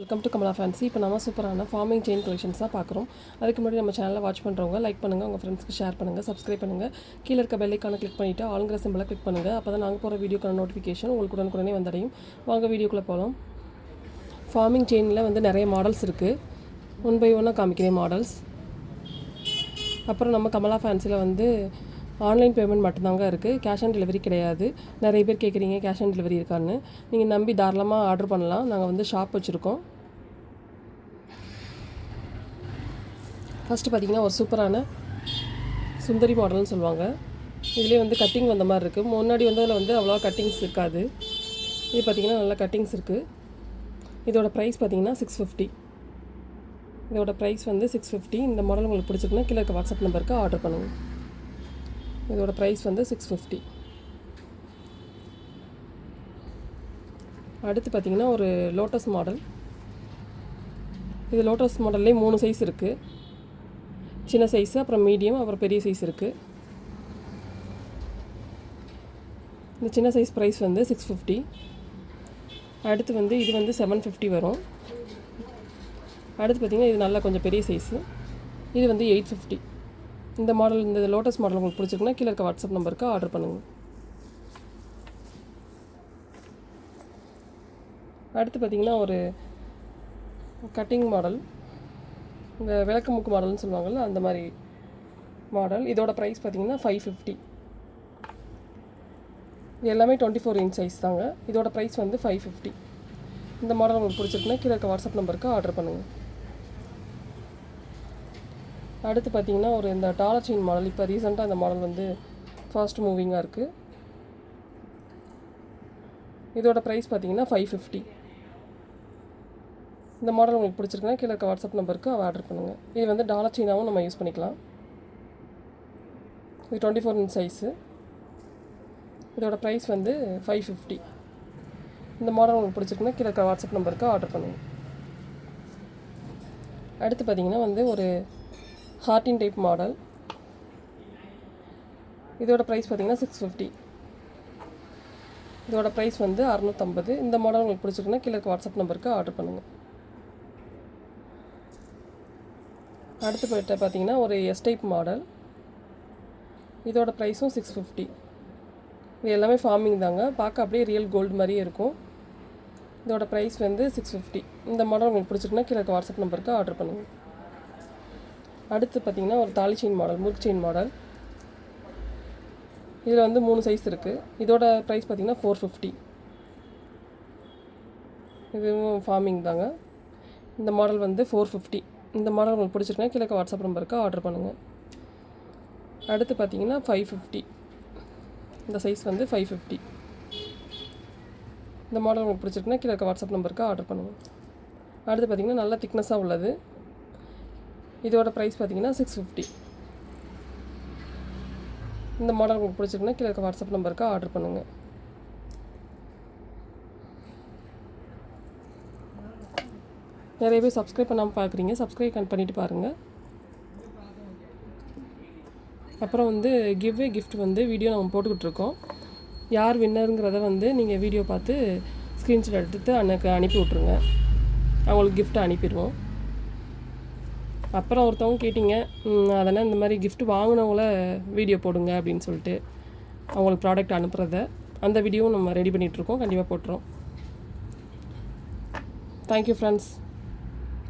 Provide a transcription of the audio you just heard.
Welcome to Kamala fancy இப்போ நம்ம சூப்பரான ஃபார்மிங் செயின் கலெக்ஷன்ஸ் தான் பார்க்குறோம். அதுக்கு முன்னாடி நம்ம சேனலில் வாட்ச் பண்ணுறவங்க லைக் பண்ணுங்கள் உங்கள் ஃப்ரெண்ட்ஸ்க்கு ஷேர் பண்ணுங்கள் சப்ஸ்கிரைப் பண்ணுங்கள் கீழே இருக்க பெல்லைக்கான கிளிக் பண்ணிவிட்டு ஆளுங்கிற சிம்பிளை கிளிக் பண்ணுங்கள் அப்போ தான் நாங்கள் போகிற வீடியோக்கான நோட்டிஃபிகேஷன் உங்களுக்கு உடனுக்குடனே வந்தடையும். வாங்க வீடியோக்குள்ளே போகலாம் ஃபார்மிங் செயினில் வந்து நிறைய மாடல்ஸ் இருக்குது ஒன் பை ஒன்னாக காமிக்கிறேன் மாடல்ஸ் அப்புறம் நம்ம கமலா ஃபேன்சியில் வந்து ஆன்லைன் பேமெண்ட் மட்டும்தாங்க இருக்குது கேஷ் ஆன் டெலிவரி கிடையாது. நிறைய பேர் கேட்குறீங்க கேஷ் ஆன் டெலிவரி இருக்கான்னு. நீங்கள் நம்பி தாராளமாக ஆர்டர் பண்ணலாம். நாங்கள் வந்து ஷாப் வச்சுருக்கோம். ஃபஸ்ட்டு பார்த்தீங்கன்னா ஒரு சூப்பரான சுந்தரி மாடல்னு சொல்லுவாங்க. இதுலேயே வந்து கட்டிங் வந்த மாதிரி இருக்குது முன்னாடி வந்ததில் வந்து அவ்வளோவா கட்டிங்ஸ் இருக்காது. இது பார்த்தீங்கன்னா நல்லா கட்டிங்ஸ் இருக்குது இதோட ப்ரைஸ் பார்த்தீங்கன்னா சிக்ஸ் ஃபிஃப்டி இதோட ப்ரைஸ் வந்து சிக்ஸ் ஃபிஃப்டி இந்த மாடல் உங்களுக்கு பிடிச்சிருக்குன்னா கீழே இருக்க வாட்ஸ்அப் நம்பருக்கு ஆர்டர் பண்ணுங்கள் இதோட ப்ரைஸ் வந்து சிக்ஸ் ஃபிஃப்டி அடுத்து பார்த்தீங்கன்னா ஒரு லோட்டஸ் மாடல் இது லோட்டஸ் மாடல்லே மூணு சைஸ் இருக்குது சின்ன சைஸு அப்புறம் மீடியம் அப்புறம் பெரிய சைஸ் இருக்குது இந்த சின்ன சைஸ் ப்ரைஸ் வந்து சிக்ஸ் ஃபிஃப்டி அடுத்து வந்து இது வந்து செவன் ஃபிஃப்டி வரும். அடுத்து பார்த்திங்கன்னா இது நல்லா கொஞ்சம் பெரிய சைஸு இது வந்து எயிட் ஃபிஃப்டி இந்த மாடல் இந்த லோட்டஸ் மாடல் உங்களுக்கு பிடிச்சிருக்குன்னா கீழே இருக்க வாட்ஸ்அப் நம்பருக்கு ஆர்டர் பண்ணுங்கள் அடுத்து பார்த்திங்கன்னா ஒரு கட்டிங் மாடல் இந்த விளக்கு முக்கு மாடல்னு சொல்லுவாங்கள்ல அந்த மாதிரி மாடல் இதோட ப்ரைஸ் பார்த்தீங்கன்னா ஃபைவ் ஃபிஃப்டி எல்லாமே டுவெண்ட்டி ஃபோர் இன்ச் சைஸ் தாங்க. இதோட ப்ரைஸ் வந்து ஃபைவ் ஃபிஃப்டி இந்த மாடல் உங்களுக்கு பிடிச்சிருக்குன்னா கீழே இருக்க வாட்ஸ்அப் நம்பருக்கு ஆர்டர் பண்ணுங்கள் அடுத்து பார்த்தீங்கன்னா ஒரு இந்த டாலர் செயின் மாடல். இப்போ ரீசெண்டாக இந்த மாடல் வந்து ஃபாஸ்ட் மூவிங்காக இருக்குது இதோட ப்ரைஸ் பார்த்தீங்கன்னா ஃபைவ் ஃபிஃப்டி இந்த மாடல் உங்களுக்கு பிடிச்சிருக்குன்னா கீழே இருக்க வாட்ஸ்அப் நம்பருக்கு ஆர்டர் பண்ணுங்கள் இது வந்து டாலர் செயினாகவும் நம்ம யூஸ் பண்ணிக்கலாம். இது டுவெண்ட்டி ஃபோர் இன்ச் சைஸு இதோட ப்ரைஸ் வந்து ஃபைவ் ஃபிஃப்டி இந்த மாடல் உங்களுக்கு பிடிச்சிருக்குன்னா கீழே இருக்க வாட்ஸ்அப் நம்பருக்கு ஆர்டர் பண்ணுங்கள் அடுத்து பார்த்தீங்கன்னா வந்து ஒரு ஹார்டின் டைப் மாடல் இதோட ப்ரைஸ் பார்த்தீங்கன்னா சிக்ஸ் ஃபிஃப்டி இதோட ப்ரைஸ் வந்து அறநூற்றம்பது இந்த மாடல் உங்களுக்கு பிடிச்சிருக்குன்னா கீழே வாட்ஸ்அப் நம்பருக்கு ஆர்டர் பண்ணுங்கள் அடுத்து போய்ட்டு பார்த்தீங்கன்னா ஒரு எஸ் டைப் மாடல் இதோட ப்ரைஸும் சிக்ஸ் ஃபிஃப்டி இது எல்லாமே ஃபார்மிங் தாங்க. பார்க்க அப்படியே ரியல் கோல்டு மாதிரியே இருக்கும். இதோட ப்ரைஸ் வந்து சிக்ஸ் ஃபிஃப்டி இந்த மாடல் உங்களுக்கு பிடிச்சிருக்குன்னா கீழே வாட்ஸ்அப் நம்பருக்கு ஆர்டர் பண்ணுங்கள் அடுத்து பார்த்தீங்கன்னா ஒரு தாலி செயின் மாடல் முறுக்கு செயின் மாடல் இதில் வந்து மூணு சைஸ் இருக்குது இதோட ப்ரைஸ் பார்த்தீங்கன்னா ஃபோர் ஃபிஃப்டி இதுவும் ஃபார்மிங் தாங்க. இந்த மாடல் வந்து ஃபோர் ஃபிஃப்டி இந்த மாடல் உங்களுக்கு பிடிச்சிருக்குன்னா கீழே வாட்ஸ்அப் நம்பருக்கு ஆர்டர் பண்ணுங்கள் அடுத்து பார்த்தீங்கன்னா ஃபைவ் ஃபிஃப்டி இந்த சைஸ் வந்து ஃபைவ் ஃபிஃப்டி இந்த மாடல் உங்களுக்கு பிடிச்சிருக்குன்னா கீழே வாட்ஸ்அப் நம்பருக்கு ஆர்டர் பண்ணுங்கள் அடுத்து பார்த்திங்கன்னா நல்லா திக்னஸாக உள்ளது. இதோட ப்ரைஸ் பார்த்தீங்கன்னா சிக்ஸ் ஃபிஃப்டி இந்த மாடல் உங்களுக்கு பிடிச்சிருக்குன்னா கீழே இருக்க வாட்ஸ்அப் நம்பருக்கு ஆர்டர் பண்ணுங்கள் நிறைய பேர் சப்ஸ்கிரைப் பண்ணாமல் பார்க்குறீங்க சப்ஸ்கிரைப் பண்ணிட்டு பாருங்கள் அப்புறம் வந்து கிவ்வே கிஃப்ட் வந்து வீடியோ நம்ம போட்டுக்கிட்டு இருக்கோம். யார் வின்னருங்கிறத வந்து நீங்கள் வீடியோ பார்த்து ஸ்க்ரீன்ஷாட் எடுத்து அன்னைக்கு அனுப்பி விட்ருங்க அவங்களுக்கு கிஃப்ட் அனுப்பிடுவோம். அப்புறம் ஒருத்தவங்க கேட்டிங்க அதெல்லாம் இந்த மாதிரி கிஃப்ட் வாங்கினவங்கள வீடியோ போடுங்க அப்படின்னு சொல்லிட்டு அவங்களுக்கு ப்ராடக்ட் அனுப்புகிறத அந்த வீடியோவும் நம்ம ரெடி பண்ணிகிட்ருக்கோம் கண்டிப்பாக போட்டுரும் தேங்க்யூ ஃப்ரெண்ட்ஸ்